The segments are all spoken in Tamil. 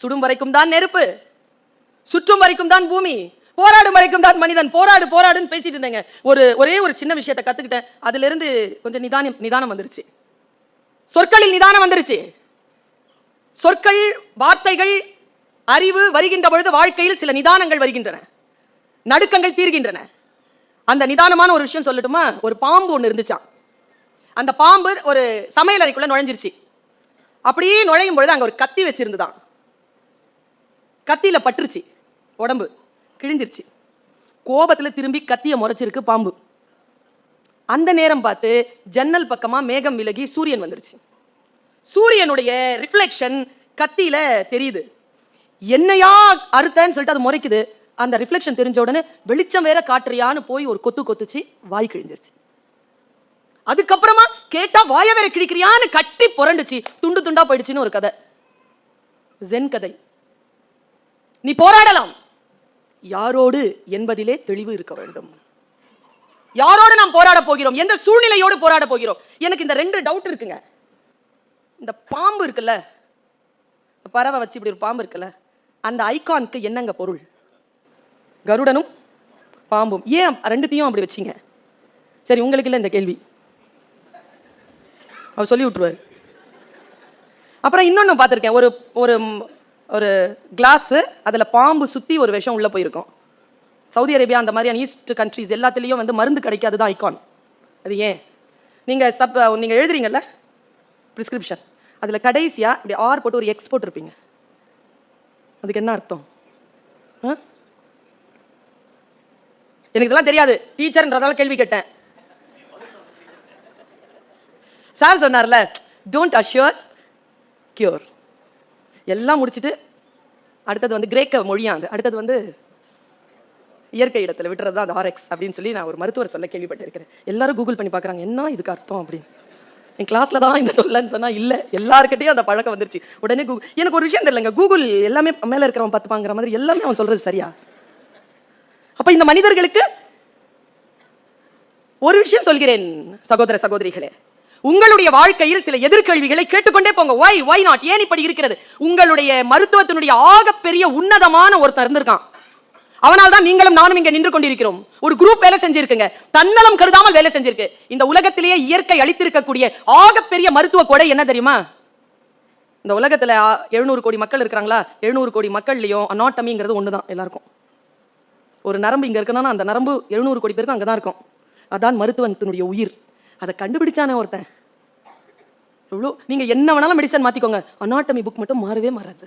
சுடும் வரைக்கும் தான் நெருப்பு. சுற்றும் வரைக்கும் தான் பூமி. போராடும் வரைக்கும் தான் மனிதன். போராடு போராடுன்னு பேசிட்டு இருந்தேங்க. ஒரு ஒரே ஒரு சின்ன விஷயத்தை கத்துக்கிட்டேன். அதுல இருந்து கொஞ்சம் நிதானம் நிதானம் வந்துருச்சு. சொற்களில் நிதானம் வந்துருச்சு. சொற்கள் வார்த்தைகள் அறிவு வருகின்ற பொழுது வாழ்க்கையில் சில நிதானங்கள் வருகின்றன. நடுக்கங்கள் தீர்கின்றன. அந்த நிதானமான ஒரு விஷயம் சொல்லட்டுமா? ஒரு பாம்பு ஒன்று இருந்துச்சாம். அந்த பாம்பு ஒரு சமையல் அறைக்குள்ள நுழைஞ்சிருச்சு. அப்படியே நுழையும் பொழுது அங்கே ஒரு கத்தி வச்சிருந்துதான் கத்தியில் பட்டுருச்சு. உடம்பு கிழிஞ்சிருச்சு. கோபத்தில் திரும்பி கத்தியை முறைச்சிருக்கு பாம்பு. அந்த நேரம் பார்த்து ஜன்னல் பக்கமாக மேகம் விலகி சூரியன் வந்துருச்சு. சூரியனுடைய ரிஃப்ளெக்ஷன் கத்தியில் தெரியுது. என்னையா அறுத்தன்னு சொல்லிட்டு அது முறைக்குது. அந்த ரிஃப்ளெக்ஷன் தெரிஞ்ச உடனே வெளிச்சம் வேற காட்டுறியான்னு போய் ஒரு கொத்து கொத்துச்சு வாய் கிழிஞ்சிருச்சு. அதுக்கப்புறமா கேட்டா வாய வேற கிழிக்கிறியான்னு கட்டி புரண்டுச்சு. துண்டு துண்டா போயிடுச்சுன்னு ஒரு கதை. ஜென் கதை. நீ போராடலாம். யாரோடு என்பதிலே தெளிவு இருக்க வேண்டும். யாரோடு நாம் போராட போகிறோம்? எந்த சூழ்நிலையோடு போராட போகிறோம்? எனக்கு இந்த ரெண்டு டவுட் இருக்குங்க. இந்த பாம்பு இருக்குல்ல? பறவை வச்சு இப்படி ஒரு பாம்பு இருக்குல்ல? அந்த ஐகானுக்கு என்னங்க பொருள்? கருடனும் பாம்பும். ஏன் ரெண்டுத்தையும் அப்படி வச்சீங்க? சரி உங்களுக்கு இல்லை இந்த கேள்வி. அவர் சொல்லி விட்டுருவார். அப்புறம் இன்னொன்று பார்த்துருக்கேன். ஒரு ஒரு ஒரு கிளாஸு அதில் பாம்பு சுற்றி ஒரு விஷம் உள்ளே போயிருக்கும். சவுதி அரேபியா அந்த மாதிரியான ஈஸ்ட் கண்ட்ரீஸ் எல்லாத்துலேயும் வந்து மருந்து கிடைக்காது தான் ஐக்கான் அது ஏன்? நீங்கள் சப் நீங்கள் எழுதுறீங்கல்ல? ப்ரிஸ்கிரிப்ஷன் அதில் கடைசியாக இப்படி ஆர் போட்டு ஒரு எக்ஸ் போட்டிருப்பீங்க. அதுக்கு என்ன அர்த்தம்? ஆ எனக்கு இதெல்லாம் தெரியாது. டீச்சர்ன்றதால கேள்வி கேட்டேன். சார் சொன்னார்ல டோன்ட் அஷ்யூர் கியூர் எல்லாம் முடிச்சிட்டு அடுத்தது வந்து கிரேக்க மொழியா அடுத்தது வந்து இயற்கை இடத்துல விட்டுறது தான் அந்த ஆர்எக்ஸ் அப்படின்னு சொல்லி நான் ஒரு மருத்துவர் சொல்ல கேள்விப்பட்டிருக்கிறேன். எல்லாரும் கூகுள் பண்ணி பார்க்குறாங்க என்ன இதுக்கு அர்த்தம்? அப்படின்னு. என் கிளாஸில் தான் இந்த சொல்லன்னு சொன்னால் இல்லை. எல்லாருக்கிட்டையும் அந்த பழக்கம் வந்துருச்சு. உடனே கூகுள் எனக்கு ஒரு விஷயம் தெரியலங்க. கூகுள் எல்லாமே மேலே இருக்கிறவன் பார்த்துப்பாங்கிற மாதிரி எல்லாமே அவன் சொல்கிறது சரியா? அப்போ இந்த மனிதர்களுக்கு ஒரு விஷயம் சொல்கிறேன் சகோதர சகோதரிகளே. உங்களுடைய வாழ்க்கையில் சில எதிர்கேள்விகளை கேட்டுக்கொண்டே போங்க. ஒய் ஒய் நாட் ஏன் இப்படி இருக்கிறது? உங்களுடைய மருத்துவத்தினுடைய ஆகப்பெரிய உன்னதமான ஒருத்தர் இருந்திருக்கான். அவனால் தான் நீங்களும் நானும் இங்க நின்று கொண்டிருக்கிறோம். ஒரு குரூப் வேலை செஞ்சிருக்குங்க. தன்னலம் கருதாமல் வேலை செஞ்சிருக்கு. இந்த உலகத்திலேயே இயற்கை அளித்திருக்கக்கூடிய ஆகப்பெரிய மருத்துவ கொடை என்ன தெரியுமா? இந்த உலகத்துல எழுநூறு கோடி மக்கள் இருக்கிறாங்களா? எழுநூறு கோடி மக்கள்லையும் அனாட்டமிங்கிறது தான் எல்லாருக்கும். ஒரு நரம்பு இங்க இருக்குன்னா அந்த நரம்பு எழுநூறு கோடி பேருக்கு அங்கதான் இருக்கும். அதான் மருத்துவத்தினுடைய உயிர். அதை கண்டுபிடிச்சானே ஒருத்தன். எவ்வளோ நீங்கள் என்ன வேணாலும் மெடிசன் மாற்றிக்கோங்க அனாட்டமி புக் மட்டும் மாறவே மாறாது.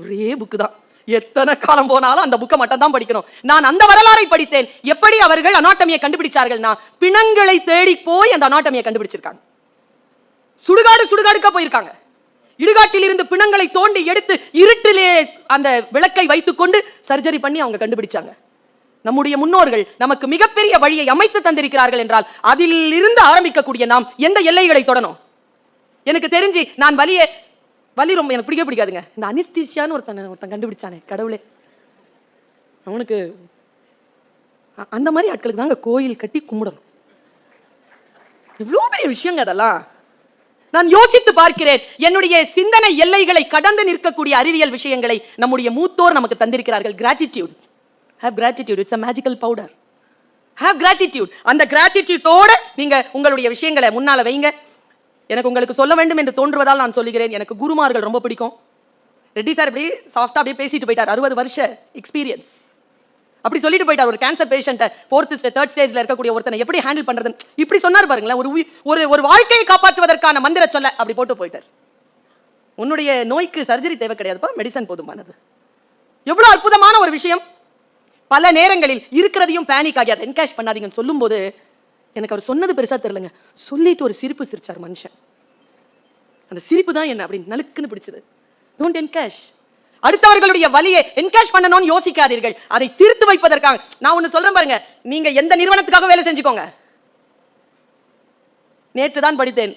ஒரே புக்கு தான். எத்தனை காலம் போனாலும் அந்த புக்கை மட்டும் தான் படிக்கணும். நான் அந்த வரலாறை படித்தேன். எப்படி அவர்கள் அனாட்டமியை கண்டுபிடிச்சார்கள்னா பிணங்களை தேடி போய் அந்த அனாட்டமியை கண்டுபிடிச்சிருக்காங்க. சுடுகாடு சுடுகாடுக்கா போயிருக்காங்க. இடுகாட்டில் இருந்து பிணங்களை தோண்டி எடுத்து இருட்டிலே அந்த விளக்கை வைத்துக்கொண்டு சர்ஜரி பண்ணி அவங்க கண்டுபிடிச்சாங்க. நம்முடைய முன்னோர்கள் நமக்கு மிகப்பெரிய வழியை அமைத்து தந்திருக்கிறார்கள் என்றால் அதில் இருந்து ஆரம்பிக்கக்கூடிய நாம் எந்த எல்லைகளை தொடணும்? எனக்கு தெரிஞ்சு நான் வலியை வலி ரொம்ப எனக்கு பிடிக்க பிடிக்காதுங்க. இந்த அனிஸ்தீசியான்னு ஒருத்தன் ஒருத்தன் கண்டுபிடிச்சானே கடவுளே. அவனுக்கு அந்த மாதிரி ஆட்களுக்கு தாங்க கோயில் கட்டி கும்பிடணும். எவ்வளோ பெரிய விஷயங்க அதெல்லாம். நான் யோசித்து பார்க்கிறேன் என்னுடைய சிந்தனை எல்லைகளை கடந்து நிற்கக்கூடிய அறிவியல் விஷயங்களை நம்முடைய மூத்தோர் நமக்கு தந்திருக்கிறார்கள். Gratitude have gratitude it's a magical powder have gratitude அந்த கிராட்டிடியூட்டோட நீங்கள் உங்களுடைய விஷயங்களை முன்னால் வைங்க. எனக்கு உங்களுக்கு சொல்ல வேண்டும் என்று தோன்றுவதால் நான் சொல்லுகிறேன். எனக்கு குருமார்கள் ரொம்ப பிடிக்கும். ரெட்டி சார் இப்படி சாஃப்டாக அப்படியே பேசிட்டு போயிட்டார். அறுபது வருஷ எக்ஸ்பீரியன்ஸ் அப்படி சொல்லிட்டு போயிட்டார். ஒரு கேன்சர் பேஷண்ட்டை ஃபோர்த் தேர்ட் ஸ்டேஜில் இருக்கக்கூடிய ஒருத்தனை எப்படி ஹேண்டில் பண்ணுறதுன்னு இப்படி சொன்னார் பாருங்களேன். ஒரு ஒரு ஒரு வாழ்க்கையை காப்பாற்றுவதற்கான மந்திர சொல்ல அப்படி போட்டு போயிட்டார். உன்னுடைய நோய்க்கு சர்ஜரி தேவை கிடையாதுப்பா மெடிசன் போதுமானது. எவ்வளோ அற்புதமான ஒரு விஷயம். பல நேரங்களில் இருக்கிறதையும் பேனிக் ஆகி அதை என்கேஷ் பண்ணாதீங்கன்னு சொல்லும்போது எனக்கு அவர் சொன்னது பெருசாக தெரிலங்க சொல்லிட்டு ஒரு சிரிப்பு சிரிச்சார் மனுஷன். அந்த சிரிப்பு தான் என்ன அப்படி நலுக்குன்னு பிடிச்சது. டோன்ட் என்கேஷ் அடுத்தவர்களுடைய வலியை என்கேஷ் பண்ணணும்னு யோசிக்காதீர்கள். அதை தீர்த்து வைப்பதற்காக. நான் ஒன்று சொல்கிறேன் பாருங்க. நீங்கள் எந்த நிறுவனத்துக்காக வேலை செஞ்சுக்கோங்க. நேற்று தான் படித்தேன்.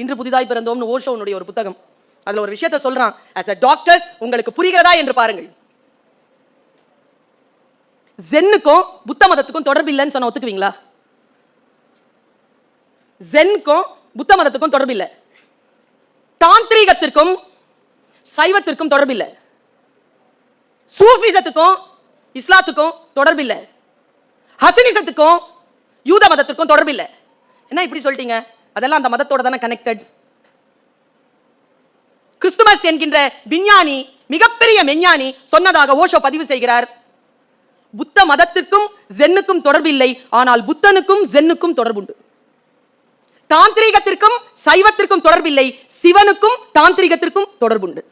இன்று புதிதாய் பிறந்தோம்னு ஓஷோனுடைய ஒரு புத்தகம். அதில் ஒரு விஷயத்தை சொல்கிறான் அஸ் அ டாக்டர்ஸ் உங்களுக்கு புரிகிறதா என்று பாருங்கள். ஜென்னுக்கும் புத்த மதத்துக்கும் தொடர்பு இல்லைன்னு சொன்ன ஒத்துக்குவீங்களா? ஜென்னுக்கும் புத்த மதத்துக்கும் தொடர்பு இல்லை. தாந்திரீகத்திற்கும் சைவத்திற்கும் தொடர்பு இல்லை. சூஃபிசத்துக்கும் இஸ்லாத்துக்கும் தொடர்பு இல்லை. ஹசனிசத்துக்கும் யூத மதத்திற்கும் தொடர்பில்லை என்ன இப்படி சொல்லிட்டீங்க? அதெல்லாம் அந்த மதத்தோட தானே கனெக்டட் கிறிஸ்துமஸ் என்கின்ற விஞ்ஞானி மிகப்பெரிய மெஞ்ஞானி சொன்னதாக ஓஷோ பதிவு செய்கிறார். புத்த மதத்திற்கும் ஜென்னுக்கும் தொடர்பில்லை. ஆனால் புத்தனுக்கும் ஜென்னுக்கும் தொடர்புண்டு. தாந்திரீகத்திற்கும் சைவத்திற்கும் தொடர்பில்லை. சிவனுக்கும் தாந்திரிகத்திற்கும் தொடர்புண்டு.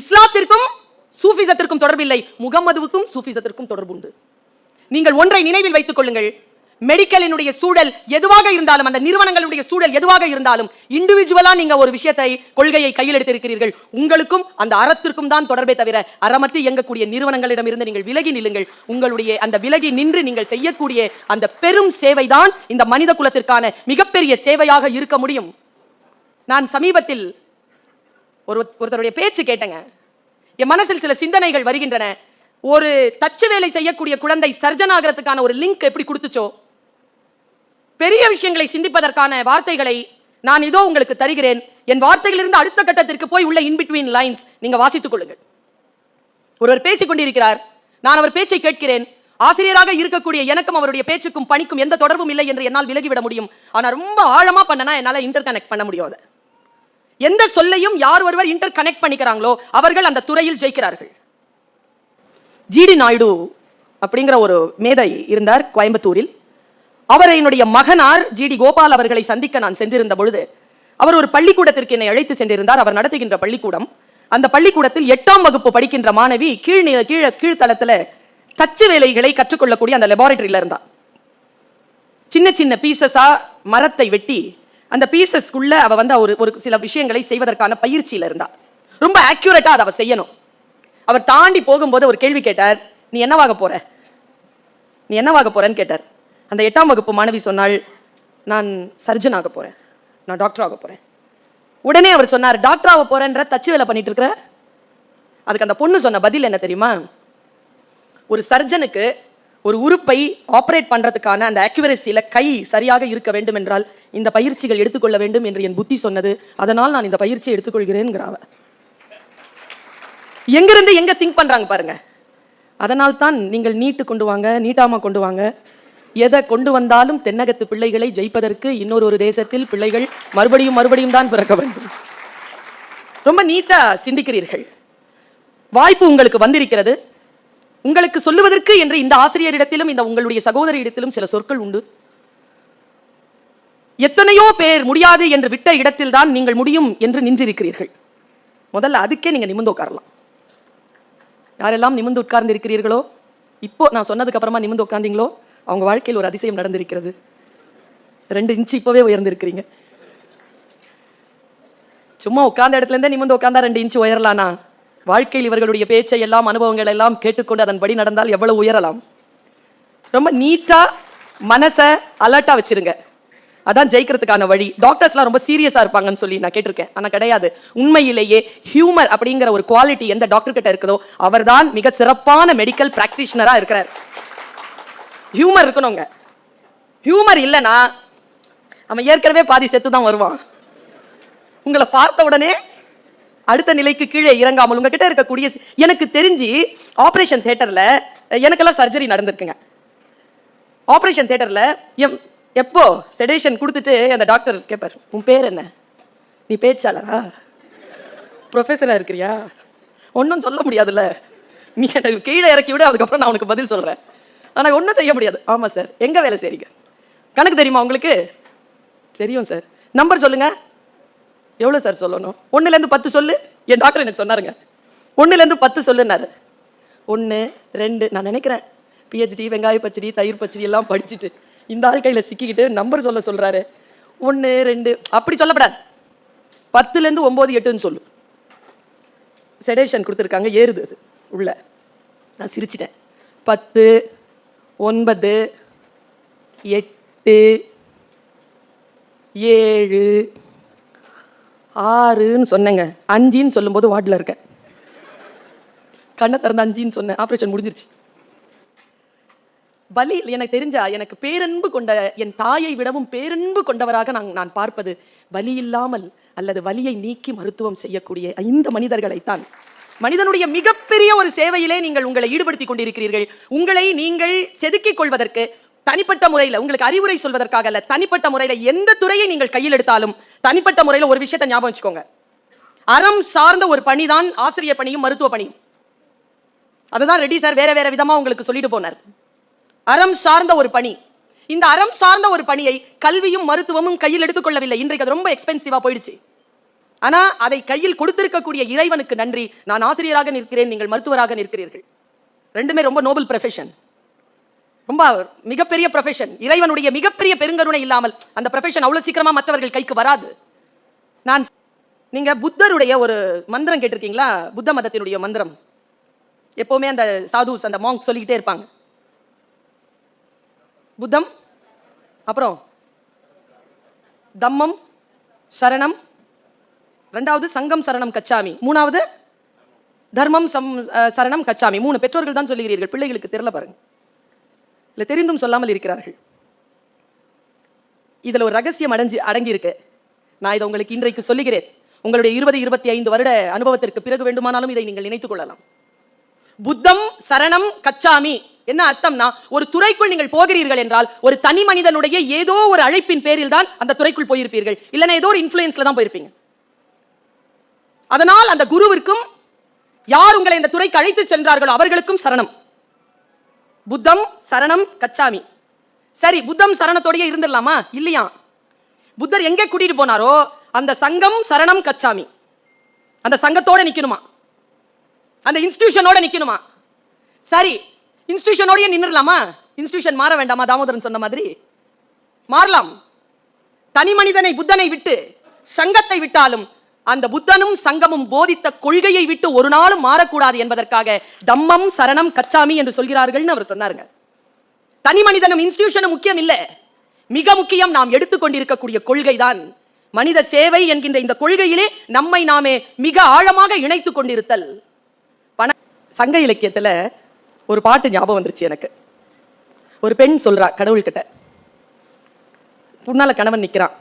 இஸ்லாத்திற்கும் சூஃபிசத்திற்கும் தொடர்பில்லை. முகமதுவுக்கும் சூஃபிசத்திற்கும் தொடர்புண்டு. நீங்கள் ஒன்றை நினைவில் வைத்துக் கொள்ளுங்கள். மெடிக்கலினுடைய சூழல் எதுவாக இருந்தாலும் அந்த நிறுவனங்களுடைய சூழல் எதுவாக இருந்தாலும் இண்டிவிஜுவலா நீங்க ஒரு விஷயத்தை கொள்கையை கையில் எடுத்திருக்கிறீர்கள். உங்களுக்கும் அந்த அறத்திற்கும் தான் தொடர்பே தவிர அறமற்று இயங்கக்கூடிய நிறுவனங்களிடமிருந்து நீங்கள் விலகி நில்லுங்கள். உங்களுடைய அந்த விலகி நின்று நீங்கள் செய்யக்கூடிய அந்த பெரும் சேவைதான் இந்த மனித குலத்திற்கான மிகப்பெரிய சேவையாக இருக்க முடியும். நான் சமீபத்தில் ஒரு ஒருத்தருடைய பேச்சு கேட்டேங்க. என் மனசில் சில சிந்தனைகள் வருகின்றன. ஒரு தச்சு வேலை செய்யக்கூடிய குழந்தை சர்ஜன் ஆகிறதுக்கான ஒரு லிங்க் எப்படி கொடுத்துச்சோ பெரிய விஷயங்களை சிந்திப்பதற்கான வார்த்தைகளை நான் இதோ உங்களுக்கு தருகிறேன். என் வார்த்தைகளிலிருந்து அடுத்த கட்டத்திற்கு போய் உள்ள இன்பிட்வீன் லைன்ஸ் நீங்க வாசித்துக் கொள்ளுங்கள். ஒருவர் பேசிக் கொண்டிருக்கிறார். நான் அவர் பேச்சை கேட்கிறேன். ஆசிரியராக இருக்கக்கூடிய எனக்கும் அவருடைய பேச்சுக்கும் பணிக்கும் எந்த தொடர்பும் இல்லை என்று என்னால் விலகிவிட முடியும். ஆனால் ரொம்ப ஆழமா பண்ணனா என்னால் இன்டர் கனெக்ட் பண்ண முடியும் அதை எந்த சொல்லையும் யார் ஒருவர் இன்டர் கனெக்ட் பண்ணிக்கிறாங்களோ அவர்கள் அந்த துறையில் ஜெயிக்கிறார்கள். ஜிடி நாயுடு அப்படிங்கிற ஒரு மேதை இருந்தார் கோயம்புத்தூரில். அவர் என்னுடைய மகனார் ஜிடி கோபால் அவர்களை சந்திக்க நான் சென்றிருந்த பொழுது அவர் ஒரு பள்ளிக்கூடத்திற்கு என்னை அழைத்து சென்றிருந்தார். அவர் நடத்துகின்ற பள்ளிக்கூடம். அந்த பள்ளிக்கூடத்தில் எட்டாம் வகுப்பு படிக்கின்ற மாணவி கீழ் கீழ கீழ்த்தளத்துல தச்சு வேலைகளை கற்றுக்கொள்ளக்கூடிய அந்த லெபார்டரியில இருந்தா. சின்ன சின்ன பீசஸா மரத்தை வெட்டி அந்த பீசஸ்க்குள்ள அவ வந்து ஒரு ஒரு சில விஷயங்களை செய்வதற்கான பயிற்சியில இருந்தா. ரொம்ப ஆக்யூரேட்டா அதை அவ செய்யணும். அவர் தாண்டி போகும்போது ஒரு கேள்வி கேட்டார் நீ என்னவாக போற? நீ என்னவாக போறேன்னு கேட்டார். அந்த எட்டாம் வகுப்பு மாணவி சொன்னாள் நான் சர்ஜன் ஆக போகிறேன் நான் டாக்டர் ஆக போகிறேன் உடனே அவர் சொன்னார் டாக்டர் ஆக போகிறேன்ற தச்சு வேலை பண்ணிட்டு இருக்கிற அதுக்கு அந்த பொண்ணு சொன்ன பதில் என்ன தெரியுமா? ஒரு சர்ஜனுக்கு ஒரு உறுப்பை ஆப்ரேட் பண்ணுறதுக்கான அந்த அக்யூரசியில கை சரியாக இருக்க வேண்டும் என்றால் இந்த பயிற்சிகள் எடுத்துக்கொள்ள வேண்டும் என்று என் புத்தி சொன்னது. அதனால் நான் இந்த பயிற்சியை எடுத்துக்கொள்கிறேன்ங்கிறாவ எங்கிருந்து எங்கே திங்க் பண்ணுறாங்க பாருங்க. அதனால் தான் நீங்கள் நீட்டு கொண்டு வாங்க நீட்டாமல் கொண்டு வாங்க. எதை கொண்டு வந்தாலும் தென்னகத்து பிள்ளைகளை ஜெயிப்பதற்கு இன்னொரு ஒரு தேசத்தில் பிள்ளைகள் மறுபடியும் மறுபடியும் தான் பிறக்க வேண்டும். ரொம்ப நீட்டா சிந்திக்கிறீர்கள். வாய்ப்பு உங்களுக்கு வந்திருக்கிறது. உங்களுக்கு சொல்லுவதற்கு என்று இந்த ஆசிரியரிடத்திலும் இந்த உங்களுடைய சகோதரியிடத்திலும் சில சொற்கள் உண்டு. எத்தனையோ பேர் முடியாது என்று விட்ட இடத்தில் தான் நீங்கள் முடியும் என்று நின்றிருக்கிறீர்கள். முதல்ல அதுக்கே நீங்க நிமிர்ந்து உட்காரலாம். யாரெல்லாம் நிமிர்ந்து உட்கார்ந்து இருக்கிறீர்களோ இப்போ நான் சொன்னதுக்கு அப்புறமா நிமிந்து உட்கார்ந்தீங்களோ அவங்க வாழ்க்கையில் ஒரு அதிசயம் நடந்திருக்கிறது. ரெண்டு இன்ச்சு இப்போவே உயர்ந்திருக்கிறீங்க. சும்மா உட்கார்ந்த இடத்துலேருந்தே நிமிந்து உட்காந்தா ரெண்டு இன்ச்சு உயரலானா? வாழ்க்கையில் இவர்களுடைய பேச்சை எல்லாம் அனுபவங்கள் எல்லாம் கேட்டுக்கொண்டு அதன்படி நடந்தால் எவ்வளவு உயரலாம்? ரொம்ப நீட்டாக மனசை அலர்ட்டாக வச்சிருங்க. அதான் ஜெயிக்கிறதுக்கான வழி. டாக்டர்ஸ்லாம் ரொம்ப சீரியஸாக இருப்பாங்கன்னு சொல்லி நான் கேட்டிருக்கேன். ஆனால் கிடையாது. உண்மையிலேயே ஹியூமர் அப்படிங்கிற ஒரு குவாலிட்டி எந்த டாக்டர் கிட்ட இருக்குதோ அவர்தான் மிக சிறப்பான மெடிக்கல் ப்ராக்டிஷனராக இருக்கிறார். ஹியூமர் இருக்கணுங்க. ஹியூமர் இல்லைன்னா அவன் ஏற்கனவே பாதி செத்து தான் வருவான். உங்களை பார்த்த உடனே அடுத்த நிலைக்கு கீழே இறங்காமல் உங்ககிட்ட இருக்கக்கூடிய எனக்கு தெரிஞ்சு ஆப்ரேஷன் தேட்டரில் எனக்கெல்லாம் சர்ஜரி நடந்திருக்குங்க. ஆப்ரேஷன் தேட்டரில் எம் எப்போ செடேஷன் கொடுத்துட்டு அந்த டாக்டர் கேட்பார் உன் பேர் என்ன? நீ பேச்சாளரா? ப்ரொஃபஸராக இருக்கிறியா? ஒன்றும் சொல்ல முடியாதுல்ல. நீ எனக்கு கீழே இறக்கி விட அதுக்கப்புறம் நான் உனக்கு பதில் சொல்கிறேன் ஆனால் ஒன்றும் செய்ய முடியாது. ஆமாம் சார் எங்கே வேலை செய்றீங்க? கணக்கு தெரியுமா உங்களுக்கு? தெரியும் சார் நம்பர் சொல்லுங்கள் எவ்வளோ சார் சொல்லணும்? ஒன்றுலேருந்து பத்து சொல்லு. என் டாக்டர் எனக்கு சொன்னாருங்க. ஒன்றுலேருந்து பத்து சொல்லுனாரு ஒன்று ரெண்டு நான் நினைக்கிறேன். பிஹெச்டி வெங்காய பச்சடி தயிர் பச்சடி எல்லாம் படிச்சுட்டு இந்த ஆள் கையில் சிக்கிக்கிட்டு நம்பர் சொல்ல சொல்கிறாரு ஒன்று ரெண்டு அப்படி சொல்லப்படாது. பத்துலேருந்து ஒம்பது எட்டுன்னு சொல்லு. செடேஷன் கொடுத்துருக்காங்க. ஏறுது அது. உள்ள. நான் சிரிச்சிட்டேன். பத்து ஒன்பது எட்டு ஏழு ஆறுன்னு சொன்னேங்க. அஞ்சுன்னு சொல்லும்போது வார்டில் இருக்கேன். கண்ணை திறந்து அஞ்சுன்னு சொன்னேன். ஆப்ரேஷன் முடிஞ்சிருச்சு. பலி எனக்கு தெரிஞ்சா எனக்கு பேரன்பு கொண்ட என் தாயை விடவும் பேரன்பு கொண்டவராக நான் நான் பார்ப்பது வலி இல்லாமல் அல்லது வலியை நீக்கி மருத்துவம் செய்யக்கூடிய இந்த மனிதர்களைத்தான். மனிதனுடைய மிகப்பெரிய ஒரு சேவையிலே நீங்கள் உங்களை ஈடுபடுத்திக் கொண்டிருக்கிறீர்கள். உங்களை நீங்கள் செதுக்கிக் கொள்வதற்கு தனிப்பட்ட முறையில் உங்களுக்கு அறிவுரை சொல்வதற்காக அல்ல தனிப்பட்ட முறையில் எந்த துறையை நீங்கள் கையில் எடுத்தாலும் தனிப்பட்ட முறையில் ஒரு விஷயத்தை ஞாபகம் வச்சுக்கோங்க. அறம் சார்ந்த ஒரு பணிதான் ஆசிரியர் பணியும் மருத்துவ பணியும். அதுதான் ரெட்டி சார் வேற வேற விதமா உங்களுக்கு சொல்லிட்டு போனார். அறம் சார்ந்த ஒரு பணி. இந்த அறம் சார்ந்த ஒரு பணியை கல்வியும் மருத்துவமும் கையில் எடுத்துக்கொள்ளவில்லை இன்றைக்கு அது ரொம்ப எக்ஸ்பென்சிவா போயிடுச்சு. ஆனால் அதை கையில் கொடுத்திருக்கக்கூடிய இறைவனுக்கு நன்றி. நான் ஆசிரியராக நிற்கிறேன் நீங்கள் மருத்துவராக நிற்கிறீர்கள். ரெண்டுமே ரொம்ப நோபல் ப்ரொஃபஷன் ரொம்ப மிகப்பெரிய ப்ரொஃபஷன் இறைவனுடைய மிகப்பெரிய பெருங்கருணை இல்லாமல் அந்த ப்ரொஃபஷன் அவ்வளோ சீக்கிரமாக மற்றவர்கள் கைக்கு வராது. நான் நீங்கள் புத்தருடைய ஒரு மந்திரம் கேட்டிருக்கீங்களா? புத்த மதத்தினுடைய மந்திரம். எப்போவுமே அந்த சாதுஸ் அந்த மாங்க் சொல்லிக்கிட்டே இருப்பாங்க. புத்தம் அப்புறம் தம்மம் சரணம் ரெண்டாவது சங்கம் சரணம் கச்சாமி. மூணாவது தர்மம் சம் சரணம் கச்சாமி. மூணு பெற்றோர்கள் தான் சொல்லுகிறீர்கள். பிள்ளைகளுக்கு தெரில பாருங்க. இல்லை தெரிந்தும் சொல்லாமல் இருக்கிறார்கள். இதுல ஒரு ரகசியம் அடைஞ்சு அடங்கியிருக்கு. நான் இதை உங்களுக்கு இன்றைக்கு சொல்லுகிறேன். உங்களுடைய இருபது இருபத்தி ஐந்து வருட அனுபவத்திற்கு பிறகு வேண்டுமானாலும் இதை நீங்கள் நினைத்துக் கொள்ளலாம். புத்தம் சரணம் கச்சாமி. என்ன அர்த்தம்னா ஒரு துறைக்குள் நீங்கள் போகிறீர்கள் என்றால் ஒரு தனி மனிதனுடைய ஏதோ ஒரு அழைப்பின் பேரில் தான் அந்த துறைக்குள் போயிருப்பீர்கள். இல்லைன்னா ஏதோ ஒரு இன்ஃப்ளூயன்ஸ்ல தான் போயிருப்பீங்க. அதனால் அந்த குருவிற்கும் யார் உங்களை இந்த துறைக்கு அழைத்து சென்றார்களோ அவர்களுக்கும் சரணம். புத்தம் சரணம் கச்சாமி. சரி புத்தம் சரணத்தோடயே இருந்துடலாமா? இல்லையா? புத்தர் எங்கே கூட்டிட்டு போனாரோ அந்த சங்கம் சரணம் கச்சாமி. அந்த சங்கத்தோட நிக்கணுமா? அந்த இன்ஸ்டிடியூஷனோட நிக்கணுமா? சரி இன்ஸ்டிடியூஷனோடய நின்னுடலாமா? இன்ஸ்டிடியூஷன் மாற வேண்டாமா? தாமோதரன் சொன்ன மாதிரி. மாறலாம். தனி மனிதனை புத்தனை விட்டு சங்கத்தை விட்டாலும் அந்த புத்தனும் சங்கமும் போதித்த கொள்கையை விட்டு ஒரு நாளும் மாறக்கூடாது என்பதற்காக தம்மம் சரணம் கச்சாமி என்று சொல்கிறார்கள்னு அவர் சொன்னாருங்க. தனி மனிதனும் இன்ஸ்டிடியூஷனும் முக்கியம் இல்ல மிக முக்கியம் நாம் எடுத்துக்கொண்டிருக்கக்கூடிய கொள்கைதான். மனித சேவை என்கின்ற இந்த கொள்கையிலே நம்மை நாமே மிக ஆழமாக இணைத்துக் கொண்டிருத்தல். பண சங்க இலக்கியத்துல ஒரு பாட்டு ஞாபகம் வந்துருச்சு எனக்கு. ஒரு பெண் சொல்றா கடவுள்கிட்ட. முன்னால கணவன் நிக்கிறான்.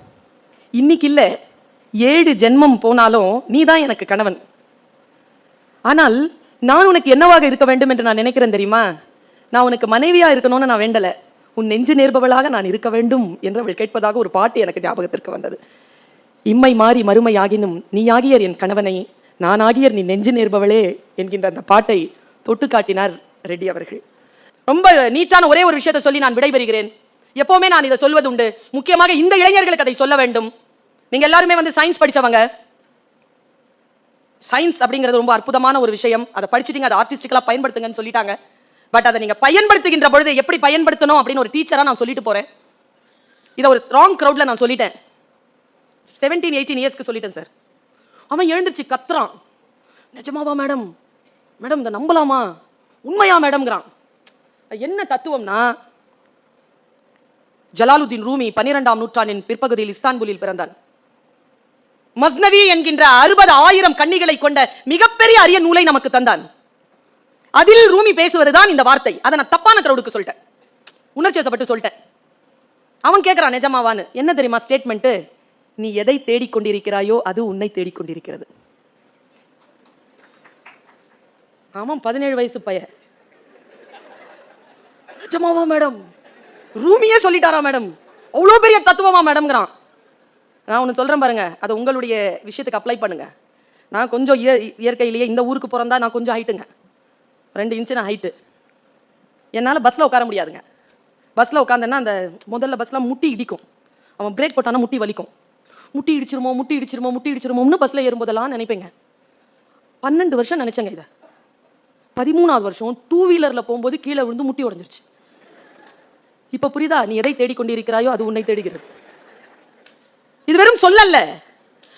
இன்னைக்கு இல்ல. ஏழு ஜென்மம் போனாலும் நீ தான் எனக்கு கணவன். ஆனால் நான் உனக்கு என்னவாக இருக்க வேண்டும் என்று நான் நினைக்கிறேன் தெரியுமா? நான் உனக்கு மனைவியா இருக்கணும்னு நான் வேண்டலை. உன் நெஞ்சு நேர்பவளாக நான் இருக்க வேண்டும் என்று அவள் கேட்பதாக ஒரு பாட்டு எனக்கு ஞாபகத்திற்கு வந்தது. இம்மை மாறி மறுமை ஆகினும் நீ ஆகியர் என் கணவனை நான் ஆகியர் நீ நெஞ்சு நேர்பவளே என்கின்ற அந்த பாட்டை தொட்டு காட்டினார் ரெட்டி அவர்கள். ரொம்ப நீட்டான ஒரே ஒரு விஷயத்தை சொல்லி நான் விடைபெறுகிறேன். எப்போவுமே நான் இதை சொல்வது உண்டு முக்கியமாக இந்த இளைஞர்களுக்கு அதை சொல்ல வேண்டும். நீங்க எல்லாருமே வந்து சயின்ஸ் படிச்சவங்க. சயின்ஸ் அப்படிங்கிறது ரொம்ப அற்புதமான ஒரு விஷயம். அதை படிச்சிட்டீங்க அதை ஆர்டிஸ்டிக்கலாக பயன்படுத்துங்கன்னு சொல்லிட்டாங்க. பட் அதை நீங்க பயன்படுத்துகின்ற பொழுது எப்படி பயன்படுத்தணும் அப்படின்னு ஒரு டீச்சரா நான் சொல்லிட்டு போறேன். இதை ஒரு ராங் க்ரௌடில் நான் சொல்லிட்டேன். செவன்டீன் எயிட்டீன் இயர்ஸ்க்கு சொல்லிட்டேன் சார் அவன் எழுந்திருச்சு கத்துறான். நிஜமாவா மேடம் மேடம் இதை நம்பலாமா? உண்மையா மேடம்ங்கிறான் என்ன தத்துவம்னா ஜலாலுதீன் ரூமி பன்னிரெண்டாம் நூற்றாண்டின் பிற்பகுதியில் இஸ்தான்புலில் பிறந்தான். மஸ்னவி என்கின்ற அறுபது ஆயிரம் கன்னிகளை கொண்ட மிகப்பெரிய அரிய நூலை நமக்கு தந்தான். அதில் ரூமி பேசுவதுதான் இந்த வார்த்தை. அதை நான் தப்பான கிரௌடுக்கு சொல்லிட்டேன். உணர்ச்சி வசப்பட்டு சொல்லிட்டேன். அவன் கேட்கறான் நிஜமாவான்னு. என்ன தெரியுமா ஸ்டேட்மெண்ட் நீ எதை தேடிக்கொண்டிருக்கிறாயோ அது உன்னை தேடிக்கொண்டிருக்கிறது ஆமாம் பதினேழு வயசு பையன். நிஜமாவா மேடம்? ரூமியே சொல்லிட்டாரா மேடம்? அவ்வளோ பெரிய தத்துவமா மேடம்ங்கிறான். நான் ஒன்று சொல்கிறேன் பாருங்க. அதை உங்களுடைய விஷயத்துக்கு அப்ளை பண்ணுங்கள் நான் கொஞ்சம் இய இயற்கையிலேயே இந்த ஊருக்கு பிறந்தா நான் கொஞ்சம் ஹைட்டுங்க ரெண்டு இன்ச்சு நான் ஹைட்டு என்னால் பஸ்ஸில் உட்கார முடியாதுங்க. பஸ்ஸில் உட்காந்தேன்னா அந்த முதல்ல பஸ்ஸில் முட்டி இடிக்கும். அவன் பிரேக் போட்டானா முட்டி வலிக்கும். முட்டி இடிச்சிருமோ முட்டி இடிச்சிருமோ முட்டி இடிச்சிருமோன்னு பஸ்ஸில் ஏறும்போதெல்லாம் நினைப்பேங்க. பன்னெண்டு வருஷம் நினச்சேங்க இதை. பதிமூணாவது வருஷம் டூ வீலரில் போகும்போது கீழே விழுந்து முட்டி உடஞ்சிருச்சு. இப்போ புரியுதா? நீ எதை தேடிக்கொண்டிருக்கிறாயோ அது உன்னை தேடுகிறது. இது வெறும் சொல்லல்ல.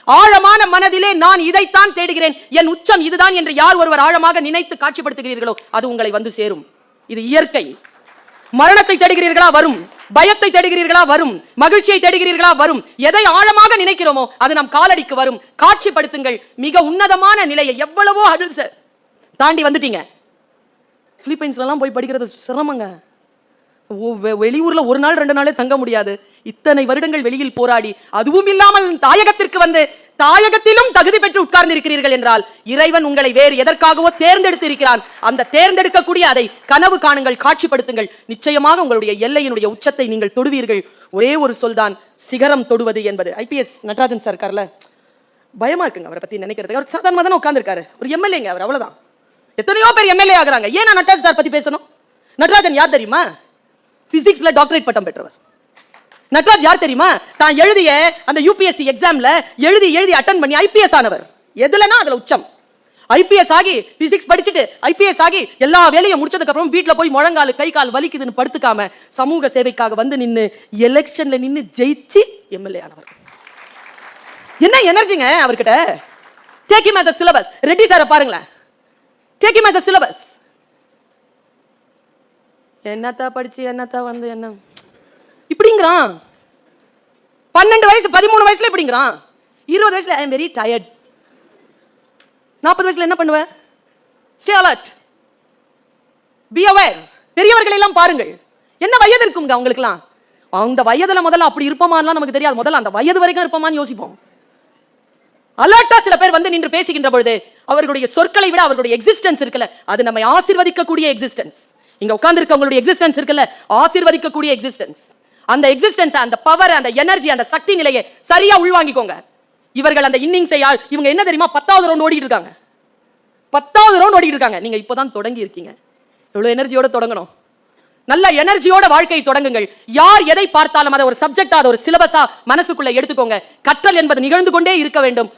ஆழமான மனதிலே நான் இதைத்தான் தேடுகிறேன். என் உச்சம் இதுதான் என்று யார் ஒருவர் ஆழமாக நினைத்து காட்சிப்படுத்துகிறீர்களோ அது உங்களை வந்து சேரும். இது இயற்கை. மரணத்தை தேடுகிறீர்களா? வரும். பயத்தை தேடுகிறீர்களா? வரும். மகிழ்ச்சியை தேடுகிறீர்களா? வரும். எதை ஆழமாக நினைக்கிறோமோ அது நம் காலடிக்கு வரும். காட்சிப்படுத்துங்கள். மிக உன்னதமான நிலையை எவ்வளவோ ஹடில்ஸ் தாண்டி வந்துட்டீங்க. பிலிப்பைன்ஸ்லாம் போய் படிக்கிறது சிரமங்க. வெளியூர்ல ஒரு நாள் ரெண்டு நாளே தங்க முடியாது. இத்தனை வருடங்கள் வெளியில் போராடி அதுவும் இல்லாமல் தாயகத்திற்கு வந்து தாயகத்திலும் தகுதி பெற்று உட்கார்ந்து இருக்கிறீர்கள் என்றால் இறைவன் உங்களை வேறு எதற்காகவோ தேர்ந்தெடுத்து இருக்கிறான் அந்த தேர்ந்தெடுக்கக்கூடிய அதை கனவு காணுங்கள் காட்சிப்படுத்துங்கள். நிச்சயமாக உங்களுடைய எல்லையினுடைய உச்சத்தை நீங்கள் தொடுவீர்கள். ஒரே ஒரு சொல்தான் சிகரம் தொடுவது என்பது. ஐபிஎஸ் நடராஜன் சார் இருக்கார்ல? பயமா இருக்குங்க அவரை பத்தி நினைக்கிறதுக்கு அவர் சாதாரணமாக தானே உட்கார்ந்துருக்காரு. ஒரு எம்எல்ஏங்க அவர் அவ்வளவுதான். எத்தனையோ பேர் எம்எல்ஏ ஆகுறாங்க. ஏன் நான் நடராஜன் சார் பத்தி பேசணும்? நடராஜன் யார் தெரியுமா? பிசிக்ஸ்ல டாக்டரேட் பட்டம் பெற்றவர். நட்ராஜ் யார் தெரியுமா? தான் எழுதிய அந்த யூபிஎஸ்சி எக்ஸாம்ல எழுதி எழுதி அட்டன் பண்ணி ஐபிஎஸ் ஆனவர். எதுலனா அதுல உச்சம். ஐபிஎஸ் ஆகி பிசிக்ஸ் படிச்சுட்டு ஐபிஎஸ் ஆகி எல்லா வேலையும் முடிச்சதுக்கு அப்புறம் வீட்டுல போய் முழங்கால் கை கால் வலிக்குதுன்னு படுத்துக்காம சமூக சேவைக்காக வந்து நின்று எலெக்ஷன்ல நின்று ஜெயிச்சு எம்எல்ஏ ஆனவர். என்ன எனர்ஜிங்க அவர்கிட்ட? Take him as syllabus Reddy சாரை பாருங்களேன். டேக் him as சிலபஸ் என்னத்தா படிச்சு என்னத்தா வந்து என்ன? இப்படிங்கிறான். பன்னெண்டு வயசு பதிமூணு வயசுல இப்படிங்கிறான். இருபது வயசுல ஐ எம் வெரி டயர்ட் நாற்பது வயசுல என்ன பண்ணுவ? ஸ்டே அலர்ட் பி அவேர் பெரியவர்களை எல்லாம் பாருங்கள். என்ன வயது இருக்குங்க அவங்களுக்குலாம் அந்த வயதுல முதல்ல அப்படி இருப்போமான்லாம் நமக்கு தெரியாது. முதல்ல அந்த வயது வரைக்கும் இருப்போமான்னு யோசிப்போம். அலர்ட்டா சில பேர் வந்து நின்று பேசுகின்ற பொழுது அவர்களுடைய சொற்களை விட அவர்களுடைய எக்ஸிஸ்டன்ஸ் இருக்குல்ல அது நம்மை ஆசிர்வதிக்கக்கூடிய எக்ஸிஸ்டன்ஸ் இங்க உட்கார்ந்து இருக்கவங்களுடைய எக்ஸிஸ்டன்ஸ் இருக்குல்ல? ஆசீர்வதிக்கக்கூடிய எக்ஸிஸ்டன்ஸ் அந்த எக்ஸிஸ்டன்ஸ் அந்த பவர் அந்த எனர்ஜி அந்த சக்தி நிலையை சரியா உள்வாங்கிக்கோங்க. இவர்கள் அந்த இன்னிங்ஸை ஆள் இவங்க என்ன தெரியுமா? பத்தாவது ரவுண்ட் ஓடிட்டு இருக்காங்க. பத்தாவது ரவுண்ட் ஓடிட்டு இருக்காங்க. நீங்க இப்போதான் தொடங்கி இருக்கீங்க. எவ்வளவு எனர்ஜியோட தொடங்கணும். நல்ல எனர்ஜியோட வாழ்க்கையை தொடங்குங்கள். யார் எதை பார்த்தாலும் அதை ஒரு சப்ஜெக்டா அதை ஒரு சிலபஸா மனசுக்குள்ள எடுத்துக்கோங்க. கற்றல் என்பது நிகழ்ந்து கொண்டே இருக்க வேண்டும்.